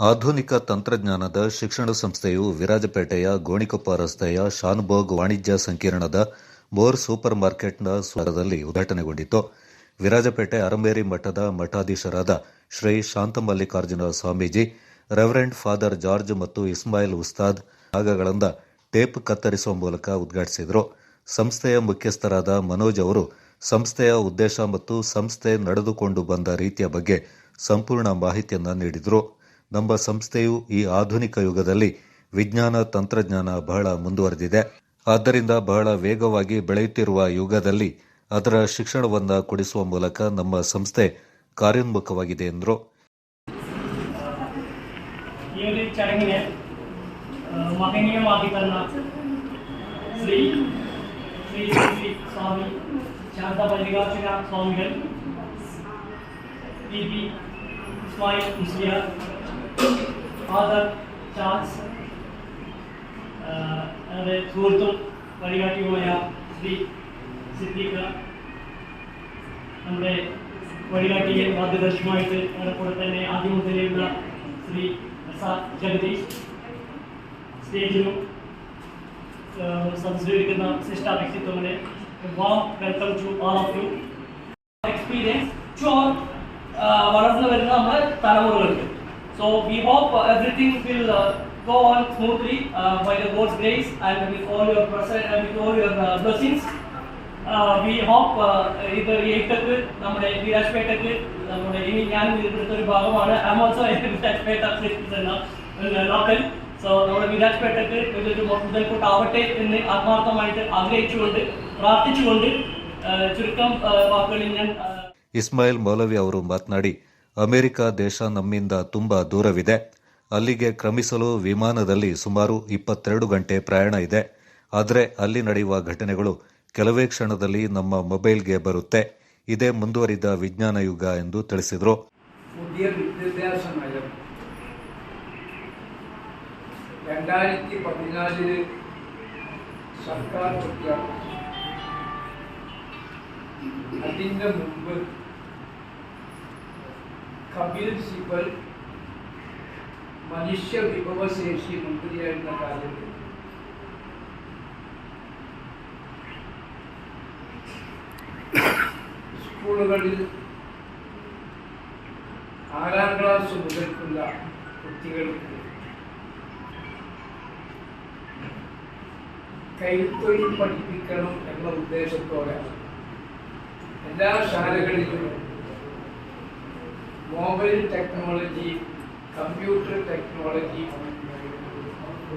ಆಧುನಿಕ ತಂತ್ರಜ್ಞಾನದ ಶಿಕ್ಷಣ ಸಂಸ್ಥೆಯು ವಿರಾಜಪೇಟೆಯ ಗೋಣಿಕೊಪ್ಪ ರಸ್ತೆಯ ಶಾನ್ಭೋಗ್ ವಾಣಿಜ್ಯ ಸಂಕೀರ್ಣದ ಬೋರ್ ಸೂಪರ್ ಮಾರ್ಕೆಟ್ನ ಸ್ವರದಲ್ಲಿ ಉದ್ಘಾಟನೆಗೊಂಡಿತು. ವಿರಾಜಪೇಟೆ ಅರಂಬೇರಿ ಮಠದ ಮಠಾಧೀಶರಾದ Shri Shantamallikarjuna Swamiji, reverend father George ಮತ್ತು ಇಸ್ಮಾಯಿಲ್ ಉಸ್ತಾದ್ ಭಾಗಗಳಿಂದ ಟೇಪ್ ಕತ್ತರಿಸುವ ಮೂಲಕ ಉದ್ಘಾಟಿಸಿದರು. ಸಂಸ್ಥೆಯ ಮುಖ್ಯಸ್ಥರಾದ ಮನೋಜ್ ಅವರು ಸಂಸ್ಥೆಯ ಉದ್ದೇಶ ಮತ್ತು ಸಂಸ್ಥೆ ನಡೆದುಕೊಂಡು ಬಂದ ರೀತಿಯ ಬಗ್ಗೆ ಸಂಪೂರ್ಣ ಮಾಹಿತಿಯನ್ನು ನೀಡಿದರು. ನಮ್ಮ ಸಂಸ್ಥೆಯು ಈ ಆಧುನಿಕ ಯುಗದಲ್ಲಿ ವಿಜ್ಞಾನ, ತಂತ್ರಜ್ಞಾನ ಬಹಳ ಮುಂದುವರೆದಿದೆ. ಆದ್ದರಿಂದ ಬಹಳ ವೇಗವಾಗಿ ಬೆಳೆಯುತ್ತಿರುವ ಯುಗದಲ್ಲಿ ಅದರ ಶಿಕ್ಷಣವನ್ನು ಕೊಡಿಸುವ ಮೂಲಕ ನಮ್ಮ ಸಂಸ್ಥೆ ಕಾರ್ಯೋನ್ಮುಖವಾಗಿದೆ ಎಂದರು. ಸ್ವಾಮಿಗಳು മല്ലികാർജുന സ്വാമികൾ P P Ismail Musliyar father Charles ആ, എൻ്റെ സുഹൃത്തും വഴികാട്ടിയുമായ ശ്രീ സിദ്ദീഖ് നമ്മുടെ വഴികാട്ടിയെ മാർഗദർശനമായിട്ട് നമ്മുടെ കൂടെ തന്നെ ആദ്യം മുതലെയുള്ള ശ്രീ പ്രസാദ് ജഗദീഷ് സ്റ്റേജിലും സംസാരിക്കുന്ന ശിഷ്ട വ്യക്തിത്വങ്ങളെ warm welcome to all of you experience to വളർന്നു വരുന്ന നമ്മുടെ തലമുറകൾക്ക് so we hope everything will go on smoothly by the God's grace and with all your present with all your blessings we hope ഇത് ഏക്കക്ക് നമ്മുടെ വിരാജ്പേട്ടക്ക് നമ്മുടെ ഇനി ഞാൻ ഇവിടുത്തെ ഒരു ഭാഗമാണ് I am also Virajpet local so നമ്മുടെ വിരാജ്പേട്ടക്ക് ഇതൊരു മുതൽക്കൂട്ടാവട്ടെ എന്ന് ആത്മാർത്ഥമായിട്ട് ആഗ്രഹിച്ചുകൊണ്ട് പ്രാർത്ഥിച്ചുകൊണ്ട് ആ, ചുരുക്കം ആ, വാക്കുകളിൽ ഞാൻ ആ, ಇಸ್ಮಾಯಿಲ್ ಮೌಲವಿ ಅವರು ಮಾತನಾಡಿ ಅಮೆರಿಕ ದೇಶ ನಮ್ಮಿಂದ ತುಂಬಾ ದೂರವಿದೆ ಅಲ್ಲಿಗೆ ಕ್ರಮಿಸಲು ವಿಮಾನದಲ್ಲಿ ಸುಮಾರು ಇಪ್ಪತ್ತೆರಡು ಗಂಟೆ ಪ್ರಯಾಣ ಇದೆ ಆದರೆ ಅಲ್ಲಿ ನಡೆಯುವ ಘಟನೆಗಳು ಕೆಲವೇ ಕ್ಷಣದಲ್ಲಿ ನಮ್ಮ ಮೊಬೈಲ್ಗೆ ಬರುತ್ತೆ ಇದೇ ಮುಂದುವರಿದ ವಿಜ್ಞಾನ ಯುಗ ಎಂದು ತಿಳಿಸಿದರು പുതിയ വിദ്യാഭ്യാസ നയം രണ്ടായിരത്തി പതിനാലില് സർക്കാർ പ്രഖ്യാപിച്ചു അതിൻ്റെ മുമ്പ് കപിൽ സിബൽ മനുഷ്യ വിഭവശേഷി മന്ത്രിയായിരുന്ന കാലത്ത് സ്കൂളുകളിൽ ആറാം ക്ലാസ് മുതൽക്കുള്ള കുട്ടികൾക്ക് കൈത്തൊഴിൽ പഠിപ്പിക്കണം എന്ന ഉദ്ദേശത്തോടെ എല്ലാ ശാലകളിലും മൊബൈൽ ടെക്നോളജി കമ്പ്യൂട്ടർ ടെക്നോളജി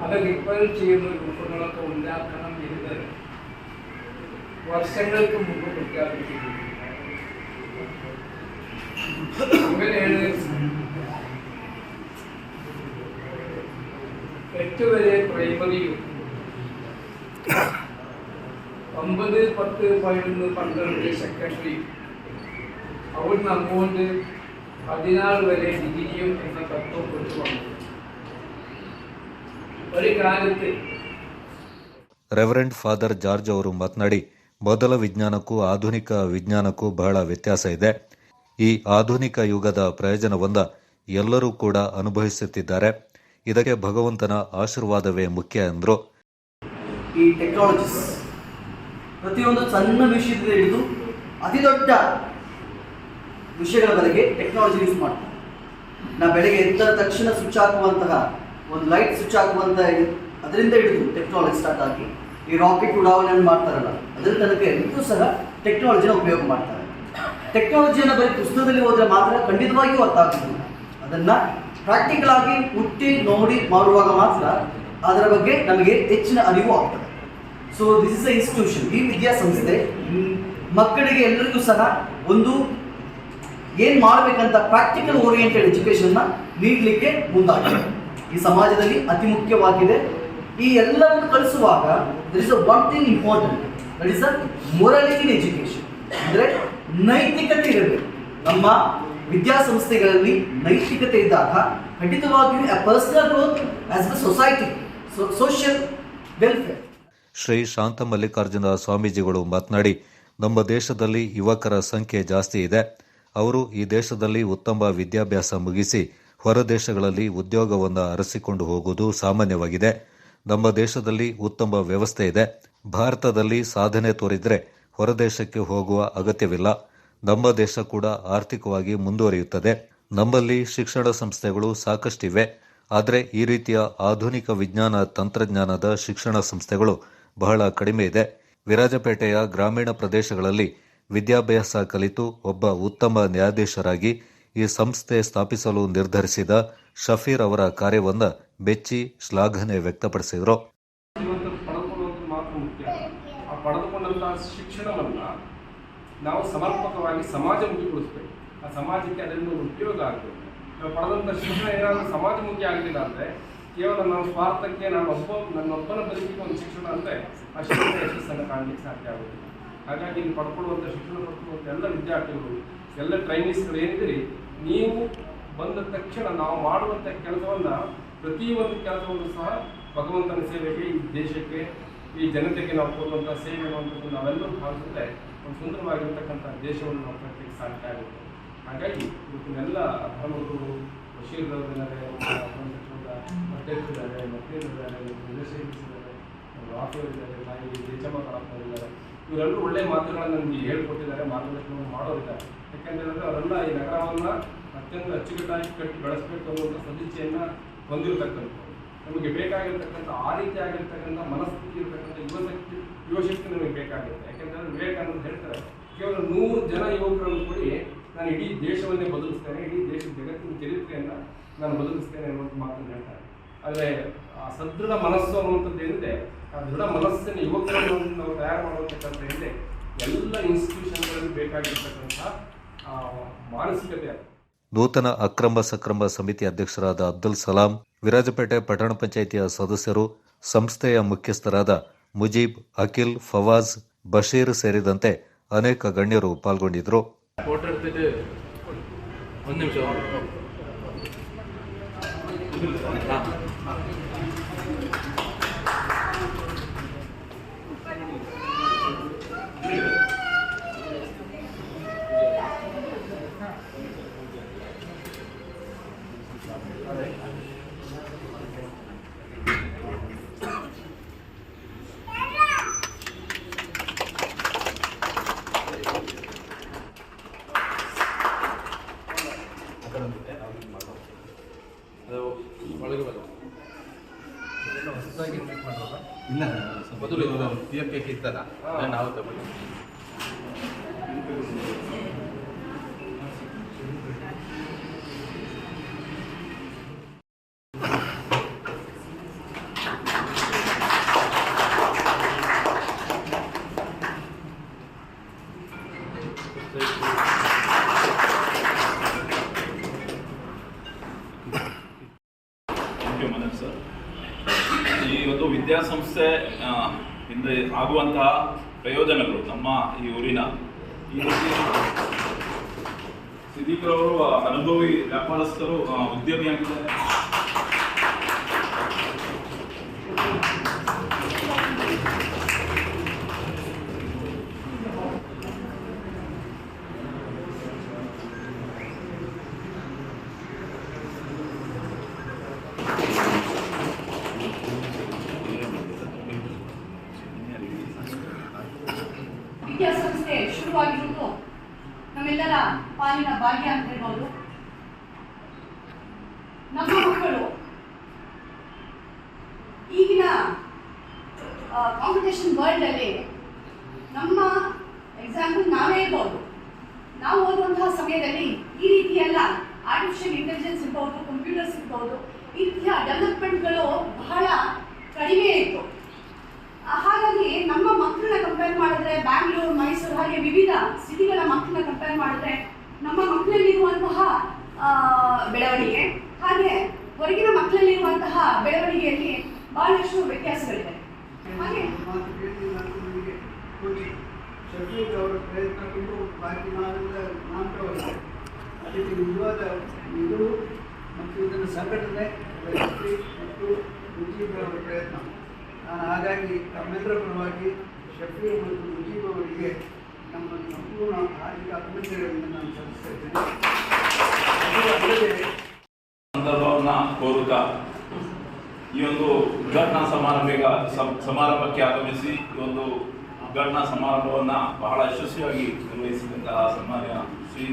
അത് റിപ്പയർ ചെയ്യുന്ന രൂപങ്ങളൊക്കെ ഉണ്ടാക്കണം എന്ന് വർഷങ്ങൾക്ക് മുമ്പ് പ്രഖ്യാപിച്ചിരുന്നു അങ്ങനെയാണ് എട്ട് വരെ പ്രൈമറിയും ഒമ്പത് പത്ത് പതിനൊന്ന് പന്ത്രണ്ട് സെക്കൻഡറി അവിടുന്ന് അങ്ങോട്ട് ಹದಿನಾರು ವರೆ ಡಿಗ್ರಿಯು ಎನ್ನ ಕಟ್ಟುಕೊಂಡು ಪರಿಕಾಲಕ್ಕೆ ರೆವರೆಂಡ್ ಫಾದರ್ ಜಾರ್ಜ್ ಅವರು ಮಾತನಾಡಿ ಮೊದಲ ವಿಜ್ಞಾನಕ್ಕೂ ಆಧುನಿಕ ವಿಜ್ಞಾನಕ್ಕೂ ಬಹಳ ವ್ಯತ್ಯಾಸ ಇದೆ. ಈ ಆಧುನಿಕ ಯುಗದ ಪ್ರಯೋಜನವೊಂದ ಎಲ್ಲರೂ ಕೂಡ ಅನುಭವಿಸುತ್ತಿದ್ದಾರೆ. ಇದಕ್ಕೆ ಭಗವಂತನ ಆಶೀರ್ವಾದವೇ ಮುಖ್ಯ ಎಂದರು. ಈ ಟೆಕ್ನಾಲಜಿಸ್ ಪ್ರತಿಯೊಂದು ಸಣ್ಣ ವಿಷಯದಿಂದ ಹಿಡಿದು ಅತಿ ದೊಡ್ಡ ವಿಷಯಗಳವರೆಗೆ ಟೆಕ್ನಾಲಜಿ ಯೂಸ್ ಮಾಡ್ತಾರೆ ನಾ ಬೆಳಗ್ಗೆ ಎದ್ದ ತಕ್ಷಣ ಸ್ವಿಚ್ ಹಾಕುವಂತಹ, ಒಂದು ಲೈಟ್ ಸ್ವಿಚ್ ಹಾಕುವಂತಹ ಅದರಿಂದ ಹಿಡಿದು ಟೆಕ್ನಾಲಜಿ ಸ್ಟಾರ್ಟ್ ಆಗಿ, ಈ ರಾಕೆಟ್ ಉಡಾವಣೆಯನ್ನು ಮಾಡ್ತಾರಲ್ಲ ಅದರ ತನಕ ಎಲ್ಲರೂ ಸಹ ಟೆಕ್ನಾಲಜಿನ ಉಪಯೋಗ ಮಾಡ್ತಾರೆ. ಟೆಕ್ನಾಲಜಿಯನ್ನು ಬರೀ ಪುಸ್ತಕದಲ್ಲಿ ಹೋದರೆ ಮಾತ್ರ ಖಂಡಿತವಾಗಿಯೂ ಅರ್ಥ ಆಗ್ತದೆ. ಅದನ್ನ ಪ್ರಾಕ್ಟಿಕಲ್ ಆಗಿ ಹುಟ್ಟಿ ನೋಡಿ ಮಾಡುವಾಗ ಮಾತ್ರ ಅದರ ಬಗ್ಗೆ ನಮಗೆ ಹೆಚ್ಚಿನ ಅರಿವು ಆಗ್ತದೆ. So this is a institution ಈ ವಿದ್ಯಾಸಂಸ್ಥೆ ಮಕ್ಕಳಿಗೆ ಎಲ್ಲರಿಗೂ ಸಹ ಒಂದು ಏನ್ ಮಾಡಬೇಕಂತ ಪ್ರಾಕ್ಟಿಕಲ್ ಓರಿಯೆಂಟೆಡ್ ಎಜುಕೇಶನ್ನ ನೀಡಲಿಕ್ಕೆ ಮುಂದಾಗಿದೆ. ಈ ಸಮಾಜದಲ್ಲಿ ಅತಿ ಮುಖ್ಯವಾಗಿದೆ. ಈ ಎಲ್ಲವನ್ನು ಕಲಿಸುವಾಗ there is a one thing important that is a morality education ಅಂದ್ರೆ ನೈತಿಕತೆ ಇರಬೇಕು. ನಮ್ಮ ವಿದ್ಯಾಸಂಸ್ಥೆಗಳಲ್ಲಿ ನೈತಿಕತೆ ಇದ್ದಾಗ ಖಂಡಿತವಾಗಿಯೂ personal growth as a society social welfare Shri Shantha Mallikarjuna ಸ್ವಾಮೀಜಿಗಳು ಮಾತನಾಡಿ, ನಮ್ಮ ದೇಶದಲ್ಲಿ ಯುವಕರ ಸಂಖ್ಯೆ ಜಾಸ್ತಿ ಇದೆ. ಅವರು ಈ ದೇಶದಲ್ಲಿ ಉತ್ತಮ ವಿದ್ಯಾಭ್ಯಾಸ ಮುಗಿಸಿ ಹೊರ ದೇಶಗಳಲ್ಲಿ ಉದ್ಯೋಗವನ್ನು ಅರಸಿಕೊಂಡು ಹೋಗುವುದು ಸಾಮಾನ್ಯವಾಗಿದೆ. ನಮ್ಮ ದೇಶದಲ್ಲಿ ಉತ್ತಮ ವ್ಯವಸ್ಥೆ ಇದೆ. ಭಾರತದಲ್ಲಿ ಸಾಧನೆ ತೋರಿದರೆ ಹೊರದೇಶಕ್ಕೆ ಹೋಗುವ ಅಗತ್ಯವಿಲ್ಲ. ನಮ್ಮ ದೇಶ ಕೂಡ ಆರ್ಥಿಕವಾಗಿ ಮುಂದುವರಿಯುತ್ತದೆ. ನಮ್ಮಲ್ಲಿ ಶಿಕ್ಷಣ ಸಂಸ್ಥೆಗಳು ಸಾಕಷ್ಟಿವೆ. ಆದರೆ ಈ ರೀತಿಯ ಆಧುನಿಕ ವಿಜ್ಞಾನ ತಂತ್ರಜ್ಞಾನದ ಶಿಕ್ಷಣ ಸಂಸ್ಥೆಗಳು ಬಹಳ ಕಡಿಮೆ ಇದೆ. ವಿರಾಜಪೇಟೆಯ ಗ್ರಾಮೀಣ ಪ್ರದೇಶಗಳಲ್ಲಿ ವಿದ್ಯಾಭ್ಯಾಸ ಕಲಿತು ಒಬ್ಬ ಉತ್ತಮ ನ್ಯಾಯಾಧೀಶರಾಗಿ ಈ ಸಂಸ್ಥೆ ಸ್ಥಾಪಿಸಲು ನಿರ್ಧರಿಸಿದ ಶಫೀರ್ ಅವರ ಕಾರ್ಯವನ್ನು ಬೆಚ್ಚಿ ಶ್ಲಾಘನೆ ವ್ಯಕ್ತಪಡಿಸಿದರು. ಶಿಕ್ಷಣವನ್ನು ನಾವು ಸಮರ್ಪಕವಾಗಿ ಸಮಾಜಮುಖಿಗೊಳಿಸ್ಬೇಕು ಆ ಸಮಾಜಕ್ಕೆ ಅದರಿಂದ ಉಪಯೋಗ ಆಗಬೇಕು. ನಾವು ಪಡೆದಂಥ ಶಿಕ್ಷಣ ಏನಾದರೂ ಸಮಾಜಮುಖಿ ಆಗಲಿಲ್ಲ ಅಂದರೆ ಕೇವಲ ನಾವು ಸ್ವಾರ್ಥಕ್ಕೆ ನಾನು ಒಬ್ಬ ನನ್ನೊಬ್ಬನ ಬದುಕಿಗೆ ಒಂದು ಶಿಕ್ಷಣ ಅಂದರೆ ಆ ಶಿಕ್ಷಣ ಯಶಸ್ಸನ್ನು ಕಾಣಲಿಕ್ಕೆ ಸಾಧ್ಯ ಆಗುತ್ತಿಲ್ಲ ಹಾಗಾಗಿ ಇಲ್ಲಿ ಪಡ್ಕೊಳ್ಳುವಂಥ ಶಿಕ್ಷಣ ಪಡ್ಕೊಳ್ಳುವಂಥ ಎಲ್ಲ ವಿದ್ಯಾರ್ಥಿಗಳು, ಎಲ್ಲ ಟ್ರೈನೀಸ್ಗಳು ಏನಿದ್ದೀರಿ, ನೀವು ಬಂದ ತಕ್ಷಣ ನಾವು ಮಾಡುವಂಥ ಕೆಲಸವನ್ನು, ಪ್ರತಿಯೊಂದು ಕೆಲಸವನ್ನು ಸಹ ಭಗವಂತನ ಸೇವೆಗೆ, ಈ ದೇಶಕ್ಕೆ, ಈ ಜನತೆಗೆ ನಾವು ಕೊಡುವಂಥ ಸೇವೆ ಅನ್ನುವಂಥದ್ದು ನಾವೆಲ್ಲರೂ ಭಾವಿಸಿದ್ರೆ ಒಂದು ಸುಂದರವಾಗಿರ್ತಕ್ಕಂಥ ದೇಶವನ್ನು ನಾವು ಕಟ್ಟಲಿಕ್ಕೆ ಸಾಧ್ಯ ಆಗುತ್ತೆ ಹಾಗಾಗಿ ಇವತ್ತಿನೆಲ್ಲ ಧರ್ಮಗುರು ಬಶೀರ್ ಇದ್ದಾರೆ ಮಕೇಂದ್ರದ್ದಾರೆ ಒಂದು ನಿರ್ದೇಶಕರಿದ್ದಾರೆ ರಾಫೇಲ್ ಇದ್ದಾರೆ ತಾಯಿ ಕಳಪ್ಪ ಇದ್ದಾರೆ ಇವರೆಲ್ಲರೂ ಒಳ್ಳೆ ಮಾತುಗಳನ್ನು ನಮಗೆ ಹೇಳ್ಕೊಟ್ಟಿದ್ದಾರೆ, ಮಾರ್ಗದರ್ಶನವನ್ನು ಮಾಡೋರಿದ್ದಾರೆ. ಯಾಕೆಂತಂದ್ರೆ ಅವರೆಲ್ಲ ಈ ನಗರವನ್ನು ಅತ್ಯಂತ ಅಚ್ಚುಕಟ್ಟಾಗಿ ಕಟ್ಟಿ ಬೆಳೆಸಬೇಕು ಅನ್ನುವಂಥ ಸದಿಚ್ಛೆಯನ್ನು ಹೊಂದಿರತಕ್ಕಂಥ ನಮಗೆ ಬೇಕಾಗಿರ್ತಕ್ಕಂಥ, ಆ ರೀತಿ ಆಗಿರ್ತಕ್ಕಂಥ ಮನಸ್ಥಿತಿ ಇರತಕ್ಕಂಥ ಯುವಶಕ್ತಿ ಯುವಶಕ್ತಿ ನಮಗೆ ಬೇಕಾಗಿರುತ್ತೆ. ಯಾಕೆಂತಂದ್ರೆ ವಿವೇಕಾನಂದ ಹೇಳ್ತಾರೆ, ಕೇವಲ ನೂರು ಜನ ಯುವಕರನ್ನು ಕೂಡಿ ನಾನು ಇಡೀ ದೇಶವನ್ನೇ ಬದಲಿಸ್ತೇನೆ, ಇಡೀ ದೇಶದ ಜಗತ್ತಿನ ಚರಿತ್ರೆಯನ್ನು ನಾನು ಬದಲಿಸ್ತೇನೆ ಅನ್ನುವಂಥ ಮಾತನ್ನು ಹೇಳ್ತಾರೆ. ಅಂದರೆ ಸದೃಢ ಮನಸ್ಸು ಅನ್ನುವಂಥದ್ದು ಏನಿದೆ ಆ ದೃಢ ಮನಸ್ಸಿನ ಯುವಕರನ್ನು ನಾವು ತಯಾರು ಮಾಡುವಂತಕ್ಕಂಥ ಏನಿದೆ ಎಲ್ಲ ಇನ್ಸ್ಟಿಟ್ಯೂಷನ್ಗಳಲ್ಲಿ ಬೇಕಾಗಿರ್ತಕ್ಕಂಥ ಮಾನಸಿಕತೆ ನೂತನ ಅಕ್ರಮ ಸಕ್ರಮ ಸಮಿತಿ ಅಧ್ಯಕ್ಷರಾದ ಅಬ್ದುಲ್ ಸಲಾಂ ವಿರಾಜಪೇಟೆ ಪಟ್ಟಣ ಪಂಚಾಯಿತಿಯ ಸದಸ್ಯರು ಸಂಸ್ಥೆಯ ಮುಖ್ಯಸ್ಥರಾದ ಮುಜೀಬ್ ಅಖಿಲ್ ಫವಾಜ್ ಬಶೀರ್ ಸೇರಿದಂತೆ ಅನೇಕ ಗಣ್ಯರು ಪಾಲ್ಗೊಂಡಿದ್ದರು. ಒಂದು ನಿಮಿಷ. ಇಲ್ಲ ಮೊದಲು ಪಿ ಎಫ್ ಕೆ ಇತ್ತಲ್ಲ ನಾವು ತಗೊಂಡು ವಿದ್ಯಾಸಂಸ್ಥೆ ಇಂದ ಆಗುವಂತಹ ಪ್ರಯೋಜನಗಳು ನಮ್ಮ ಈ ಊರಿನ. ಈ ರೀತಿ ಸಿದ್ದೀಕರವರು ಅನುಭವಿ ವ್ಯಾಪಾರಸ್ಥರು ಉದ್ಯಮಿಯಾಗಿದ್ದಾರೆ ನಮ್ಮ ಮಕ್ಕಳು ಈಗಿನ ಕಾಂಪಿಟೇಷನ್ ವರ್ಲ್ಡ್ ಅಲ್ಲಿ ನಮ್ಮ ಎಕ್ಸಾಂಪಲ್ ನಾವೇ ಇರ್ಬೋದು. ನಾವು ಓದುವಂತಹ ಸಮಯದಲ್ಲಿ ಈ ರೀತಿಯೆಲ್ಲ ಆರ್ಟಿಫಿಷಿಯಲ್ ಇಂಟೆಲಿಜೆನ್ಸ್ ಇರ್ಬೋದು ಕಂಪ್ಯೂಟರ್ಸ್ ಇರ್ಬೋದು, ಈ ರೀತಿಯ ಡೆವಲಪ್ಮೆಂಟ್ಗಳು ಬಹಳ ಕಡಿಮೆ ಇತ್ತು. ಹಾಗಾಗಿ ನಮ್ಮ ಮಕ್ಕಳನ್ನ ಕಂಪೇರ್ ಮಾಡಿದ್ರೆ ಬ್ಯಾಂಗ್ಳೂರು ಮೈಸೂರು ಹಾಗೆ ವಿವಿಧ ಸಿಟಿಗಳ ಮಕ್ಕಳನ್ನ ಕಂಪೇರ್ ಮಾಡಿದ್ರೆ ನಮ್ಮ ಮಕ್ಕಳಲ್ಲಿರುವಂತಹ ಬೆಳವಣಿಗೆ ಹಾಗೆ ಹೊರಗಿನ ಮಕ್ಕಳಲ್ಲಿರುವಂತಹ ಬೆಳವಣಿಗೆಯಲ್ಲಿ ಬಹಳಷ್ಟು ವ್ಯತ್ಯಾಸಗಳಿವೆ. ಹಾಗೆ ಅವರ ನಿಜವಾದ ಇದನ್ನು ಸಂಘಟನೆ ಮತ್ತು ಮುಜೀಬ್ ಅವರ ಪ್ರಯತ್ನ. ಹಾಗಾಗಿ ತಮ್ಮೆಲ್ಲರ ಪರವಾಗಿ ಶಫೀರ್ ಮತ್ತು ಮುಜೀಬ್ ಅವರಿಗೆ ನಮ್ಮ ಸಂಪೂರ್ಣ ಹಾರ್ದಿಕ ಅಭಿನಂದನೆಗಳನ್ನು ನಾನು ಸಲ್ಲಿಸ್ತಾ ಅದು ಕೋರುತ ಈ ಒಂದು ಉದ್ಘಾಟನಾ ಸಮಾರಂಭ ಸಮಾರಂಭಕ್ಕೆ ಆಗಮಿಸಿ ಈ ಒಂದು ಉದ್ಘಾಟನಾ ಸಮಾರಂಭವನ್ನು ಬಹಳ ಯಶಸ್ವಿಯಾಗಿ ನಿರ್ವಹಿಸಿದಂತಹ ಸನ್ಮಾನ್ಯ ಶ್ರೀ